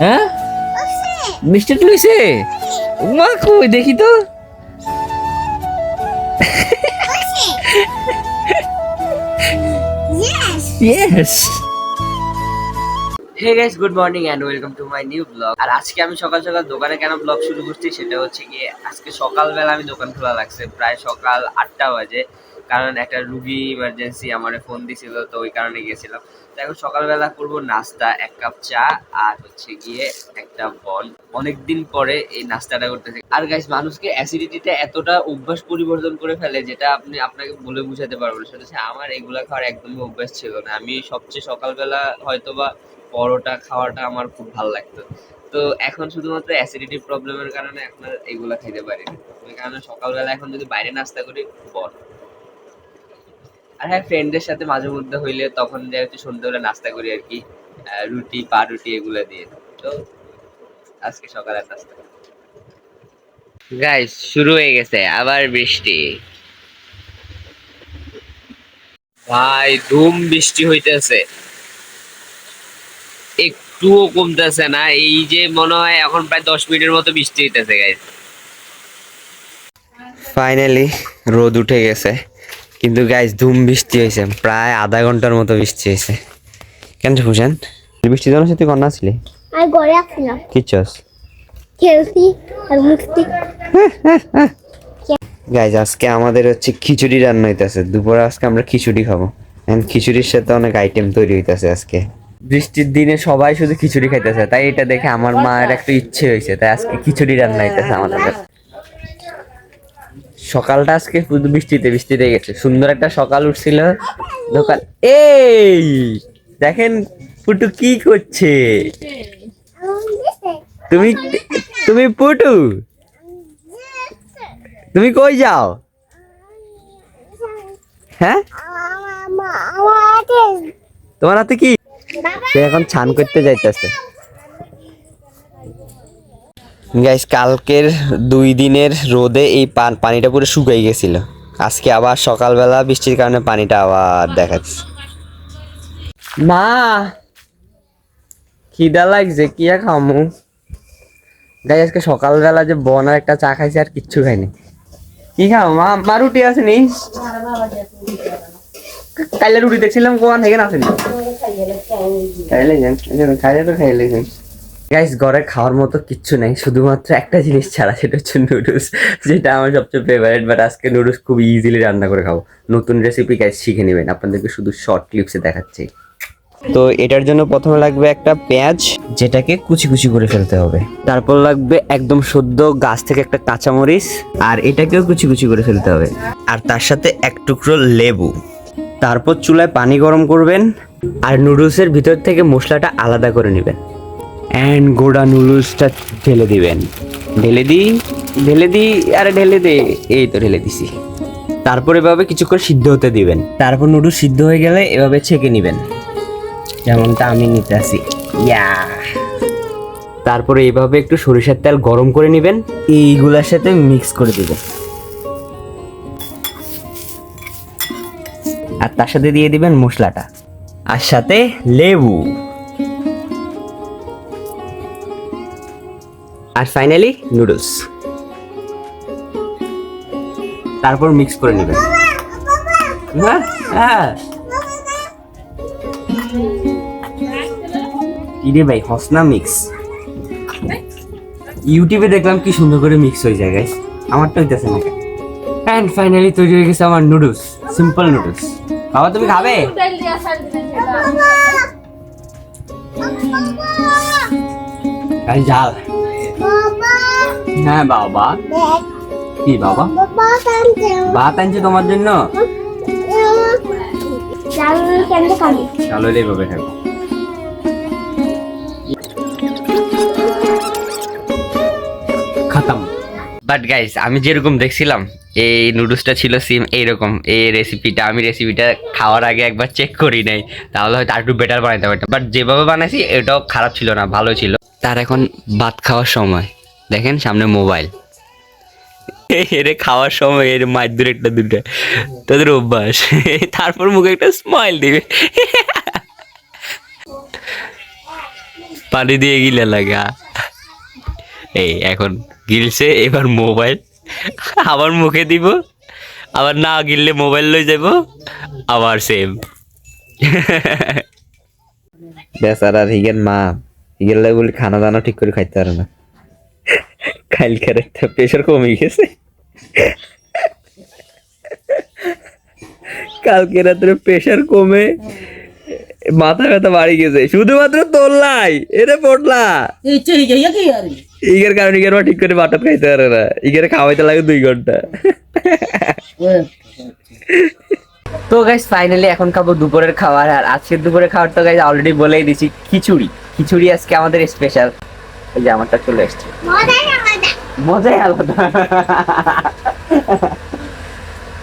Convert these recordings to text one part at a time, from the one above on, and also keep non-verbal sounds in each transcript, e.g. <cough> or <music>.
হ্যাঁ? মিষ্টি লইছে? মা কই দেখি তো। Yes hey guys good morning and welcome to my new blog আর আজকে আমি সকাল সকাল দোকানে কেন ব্লগ শুরু করছি সেটা হচ্ছে গিয়ে আজকে সকালবেলা আমি দোকান খোলা লাগছে, প্রায় সকাল আটটা বাজে। কারণ একটা রুগী ইমার্জেন্সি আমার ফোন দিছিল, তো ওই কারণে গেছিলাম। তো এখন সকালবেলা করব নাস্তা, এক কাপ চা আর হচ্ছে গিয়ে একটা বল অনেকদিন পরে এই নাস্তাটা করতেছি। আর গাইস মানুষকে অ্যাসিডিটিতে এতটা অভ্যাস পরিবর্তন করে ফেলে যেটা আপনি আপনাকে বলে বুঝাতে পারবেন সেটা হচ্ছে আমার এগুলা খাওয়ার একদমই অভ্যাস ছিল না। আমি সবচেয়ে সকালবেলা হয়তোবা পরোটা খাওয়াটা আমার খুব ভালো লাগতো। তো এখন শুধুমাত্র অ্যাসিডিটি প্রবলেমের কারণে এখন আর এগুলা খাইতে পারি না। কারণে সকালবেলা এখন যদি বাইরে নাস্তা করি বল আর হ্যাঁ ফ্রেন্ডদের সাথে মাঝে মধ্যে হইলে তখন যে হচ্ছে সন্ধ্যাবেলা নাস্তা করি আর কি রুটি, পা রুটি এগুলো দিয়ে। তো আজকে সকালের নাস্তা গাইস শুরু হয়ে গেছে, আবার বৃষ্টি। ভাই, ধুম বৃষ্টি হইতেছে। একটুও কমতেছে না। এই যে মনে হয় এখন প্রায় দশ মিনিটের মতো বৃষ্টি হইতেছে গাইস ফাইনালি রোদ উঠে গেছে। কিন্তু গাইজ ধুম বৃষ্টি হয়েছে। প্রায় আধা ঘণ্টার মতো বৃষ্টি হয়েছে। কেন হুসেন বৃষ্টি জানো তুই কন্যা ছিলি? আর ঘরে আসছিলাম কিচ্ছস খেলছি আর মুক্তি। গাইজ আজকে আমাদের হচ্ছে খিচুড়ি রান্না হইতেছে। দুপুরে আজকে আমরা খিচুড়ি খাব। খিচুড়ির সাথে অনেক আইটেম তৈরি হইতেছে আজকে। বৃষ্টির দিনে সবাই শুধু খিচুড়ি খাইতেছে তাই এটা দেখে আমার মায়ের একটা ইচ্ছে হয়েছে তাই আজকে খিচুড়ি রান্না হইতেছে আমাদের সকালটা আজকে শুধু বৃষ্টিতে বৃষ্টিতে গেছে। সুন্দর একটা সকাল উঠছিল। দোকান এই! দেখেন পুটু কি করছে? তুমি তুমি পুটু? তুমি কই যাও? হ্যাঁ? তোমার হাতে কি? সে এখন ছান করতে যাইতেছে। গাইস কালকের দুই দিনের রোদে এই পান- পানিটা পুরো শুকাই গেছিল। আজকে আবার সকালবেলা বৃষ্টির কারণে পানিটা আবার দেখাচ্ছে। মা, খিদা লাগছে, কি আর খামু? গাই আজকে সকালবেলা যে বনার একটা চা খাইছে আর কিচ্ছু খাইনি। কি খাও মা মা রুটি আসেনি কাইলে রুটি দেখছিলাম কোয়ান থেকে আসেনি খাইলে খাইলে তো খাইলে গাইস ঘরে খাওয়ার মতো কিচ্ছু নেই শুধুমাত্র একটা জিনিস ছাড়া সেটা হচ্ছে নুডলস যেটা আমার সবচেয়ে ফেভারিট বাট আজকে নুডলস খুব ইজিলি রান্না করে খাব। নতুন রেসিপি গাইস শিখে নেবেন আপনাদেরকে শুধু শর্ট ক্লিপসে দেখাচ্ছি। তো এটার জন্য প্রথমে লাগবে একটা পেঁয়াজ যেটাকে কুচি কুচি করে ফেলতে হবে। তারপর লাগবে একদম সদ্য গাছ থেকে একটা কাঁচামরিচ আর এটাকেও কুচি কুচি করে ফেলতে হবে। আর তার সাথে এক টুকরো লেবু। তারপর চুলায় পানি গরম করবেন আর নুডলসের ভিতর থেকে মশলাটা আলাদা করে নেবেন। অ্যান্ড গোড়া নুডলসটা ঢেলে দিবেন। ঢেলে দিই ঢেলে দিই, আরে ঢেলে দে, এই তো ঢেলে দিছি। তারপর এভাবে কিছুক্ষণ সিদ্ধ হতে দিবেন। তারপর নুডলস সিদ্ধ হয়ে গেলে এভাবে ছেঁকে নেবেন। যেমনটা আমি নিতে আসি। ইয়া। তারপরে এইভাবে একটু সরিষার তেল গরম করে নেবেন। এইগুলার সাথে মিক্স করে দিবেন। আর তার সাথে দিয়ে দিবেন মশলাটা। আর সাথে লেবু। আর ফাইনালি নুডলস তারপর মিক্স করে নেবেন। হ্যাঁ? হ্যাঁ। ইরে ভাই, হসনা মিক্স ইউটিউবে দেখলাম কি সুন্দর করে মিক্স হয়ে যায় গাইস আমার তো হইতেছে না। অ্যান্ড ফাইনালি তৈরি হয়ে গেছে আমার নুডলস সিম্পল নুডলস বাবা তুমি খাবে? গাইস ঝাল হ্যাঁ বাবা। কি বাবা? ভাত আনছি তোমার জন্য? চলো এইভাবে খাব। খতম। বাট গাইস আমি যেরকম দেখছিলাম এই নুডলসটা ছিল সিম এইরকম। এই রেসিপিটা আমি রেসিপিটা খাওয়ার আগে একবার চেক করি নাই। তাহলে হয়তো আর একটু বেটার বানাইতে পারতাম। বাট যেভাবে বানাইছি, এটাও খারাপ ছিল না, ভালো ছিল। তার এখন ভাত খাওয়ার সময়। দেখেন সামনে মোবাইল <laughs> এরে খাওয়ার সময় এর মাছ দূরে একটা দুটো তাদের অভ্যাস। <laughs> তারপর মুখে একটা স্মাইল দিবে। <laughs> পানি দিয়ে গিলে লাগা এই, এখন গিলছে, এবার মোবাইল আবার মুখে দিব, আবার না গিললে মোবাইল লই যাব, আবার সেম বেচারা হিগের মা হিগের লাগে বলে খানা দানা ঠিক করে খাইতে পারে না। কালকের একটা প্রেশার কমে গেছে। কালকে রাত্রে প্রেশার কমে। মাথা ব্যথা বাড়ি গেছে। শুধুমাত্র তোল্লাই এরে পড়লা ইগের কারণে ইগের ঠিক করে বাটাত খাইতে পারে না। ইগের খাওয়াইতে লাগে দুই ঘণ্টা। তো গাইস ফাইনালি এখন খাব দুপুরের খাবার আর আজকের দুপুরের খাবার তো গাইস অলরেডি বলেই দিছি খিচুড়ি। খিচুড়ি আজকে আমাদের স্পেশাল এই যে আমারটা চলে এসছে। মজাই আলাদা। মজাই আলাদা।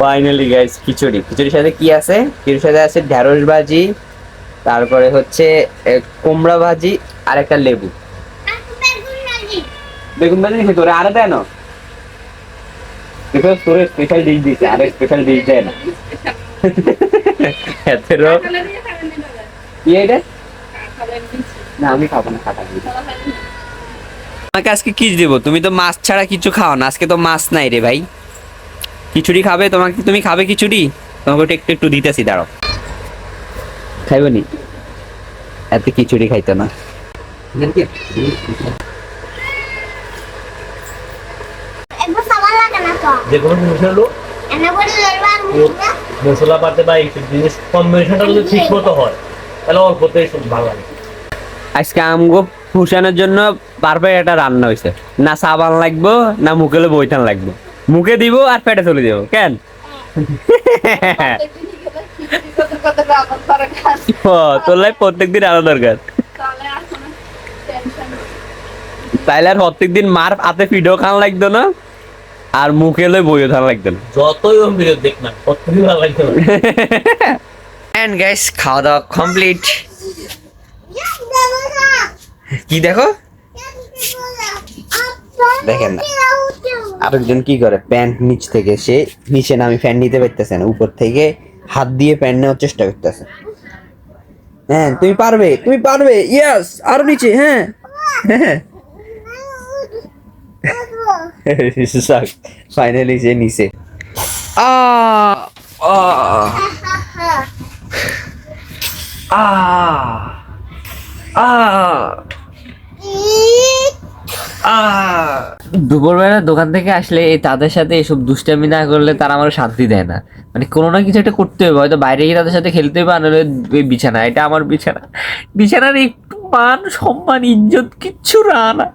Finally guys khichdi. খিচুড়ির সাথে কি আছে? খিচুড়ির সাথে আছে ঢেঁড়স ভাজি তারপরে হচ্ছে কুমড়া ভাজি আর একটা লেবু। বেগুন ভাজি খেতে তোরে আরে দেয় না বিকজ তোরে স্পেশাল ডিশ দিছে আরে স্পেশাল ডিশ দেয় না। এতেরও কি এটা? না আমি খাব না খাটা তোমাকে আজকে কি দেবো? তুমি তো মাছ ছাড়া কিছু খাও না আজকে তো মাছ নাই রে ভাই। খিচুড়ি খাবে তোমাকে তুমি খাবে খিচুড়ি? তোমাকে একটু একটু দিতেছি দাঁড়াও। খাইবো নি এত খিচুড়ি খাইতো না। যে কোনো হলো মশলা পাতে বা এইসব জিনিস কম্বিনেশনটা যদি ঠিক মতো হয়। তাহলে অল্পতেই সব ভালো লাগে। আজকে আমগো ফুসানোর জন্য বারবার একটা রান্না হয়েছে না সাবান লাগবো না মুখে বইটান লাগবো। মুখে দিব আর পেটে চলে যাব কেন? <laughs> তোর লাই প্রত্যেকদিন আনা দরকার। তাইলে আর প্রত্যেকদিন মার হাতে ভিডিও খান লাগতো না আর মুখে লই বইও খান লাগতো না। যতই ভিডিও দেখ না ভালো লাগতে। এন্ড গাইস খাওয়া দাওয়া কমপ্লিট কি দেখো? দেখেন না। আরেকজন কি করে প্যান্ট নিচ থেকে সে নিচে নামি ফ্যান নিতে পারতেছে না উপর থেকে হাত দিয়ে প্যান্ট নেওয়ার চেষ্টা করতেছে। হ্যাঁ তুমি পারবে তুমি পারবে ইয়েস আরও নিচে হ্যাঁ। ফাইনালি সে নিচে। আ আ। আ আ। দুপুরবেলা দোকান থেকে আসলে এই তাদের সাথে এসব দুষ্টামি না করলে তারা আমার শান্তি দেয় না। মানে কোনো না কিছু একটা করতে হবে হয়তো বাইরে গিয়ে তাদের সাথে খেলতে হবে আর নাহলে এই বিছানা এটা আমার বিছানা। বিছানার একটু মান সম্মান ইজ্জত কিচ্ছু না না।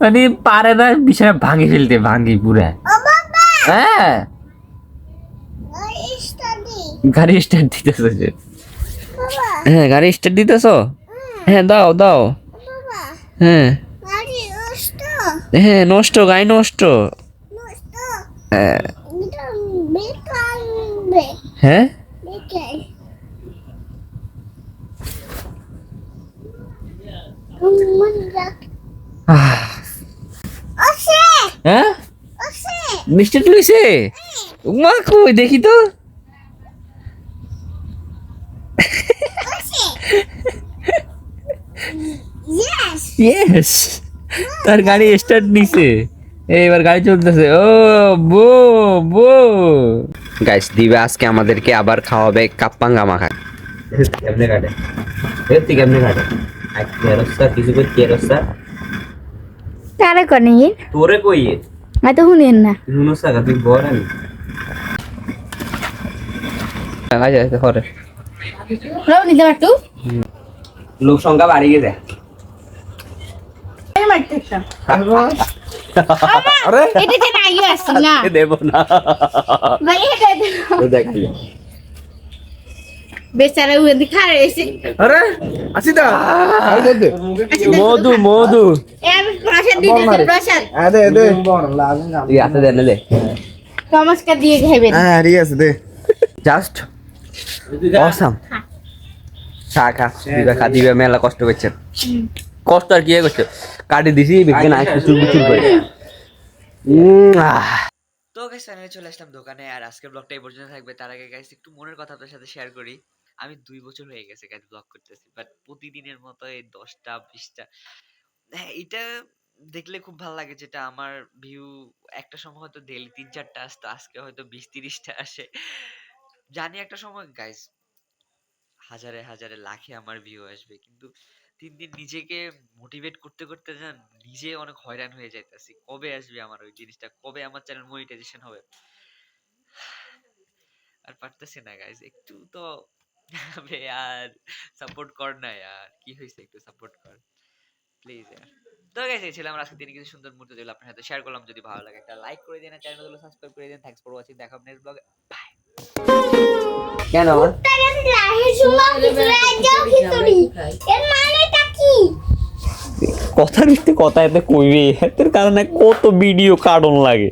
মানে পারে না বিছানা ভাঙি ফেলতে ভাঙি পুরা। হ্যাঁ। গাড়ি স্টার্ট দিতেছে যে। হ্যাঁ গাড়ি স্টার্ট দিতেছো? হ্যাঁ দাও দাও। হ্যাঁ। হ্যাঁ নষ্ট গাই নষ্ট। হ্যাঁ। হ্যাঁ? হ্যাঁ? মিষ্টি তুলিছে? মা কই দেখি তো। ইয়েস <laughs> তার গাড়ি স্টার্ট নিছে। এই এবার গাড়ি চলতেছে। ও বো বো। গাইস দিবে আজকে আমাদেরকে আবার খাওয়াবে কাপ্পাঙ্গা মাখা কেমনে কাটে তুই কেমনে কাটে আর কেরস্তা কিছু করে কেরস্তা কারে কনে তোরে কই আমি তো শুনেন না। নুনো সাগা তুই বল আমি। আচ্ছা আচ্ছা হরে লোক সংখ্যা বাড়ি গেছে আরে। এটা যে নাই আছে না দেব না। ভাই এটা ও বেচারা উড়ে খারে এসে আরে আসিদা মধু মধু। এর প্রসাদ দিতে প্রসাদ। আদে দে তুই হাতে দেন দে। নমস্কার দিয়ে খাইবেন। হ্যাঁ ঠিক আছে দে। জাস্ট অসাম খা। খা দিবা খা দিবা মেলা কষ্ট করছে। কষ্ট আর কি করছে? কাটি দিছি বিজ্ঞান আয় কুচুর কুচুর করে। তো গাইস ফাইনালি চলে আসলাম দোকানে আর আজকের ব্লগটা এই পর্যন্ত থাকবে। তার আগে গাইস একটু মনের কথা আপনার সাথে শেয়ার করি। আমি দুই বছর হয়ে গেছে গাইজ ব্লগ করতেছি বাট প্রতিদিনের মতো এই দশটা বিশটা হ্যাঁ এটা দেখলে খুব ভালো লাগে যেটা আমার ভিউ একটা সময় হয়তো ডেলি তিন চারটা আসতো আজকে হয়তো বিশ তিরিশটা আসে। জানি একটা সময় গাইজ হাজারে হাজারে লাখে আমার ভিউ আসবে কিন্তু দিন দিন নিজেকে মোটিভেট করতে করতে যান নিজে অনেক হয়রান হয়ে যাইতেছি কবে আসবে আমার ওই জিনিসটা কবে আমার চ্যানেল মনিটাইজেশন হবে আর পারতেছি না গাইজ একটু তো <laughs> বে আর সাপোর্ট কর না यार কি হয়েছে একটু সাপোর্ট কর প্লিজ यार তো গাইজ এই ছিল আমার আজকে দিনে কিছু সুন্দর মুহূর্ত যেগুলো আপনার সাথে শেয়ার করলাম যদি ভালো লাগে একটা লাইক করে দিন চ্যানেলগুলো সাবস্ক্রাইব করে দিন থ্যাঙ্কস ফর ওয়াচিং দেখা হবে নেক্সট ব্লগে কেন কথা দিতে কথা এতে কইবে এর কারণে কত ভিডিও কার্টুন লাগে.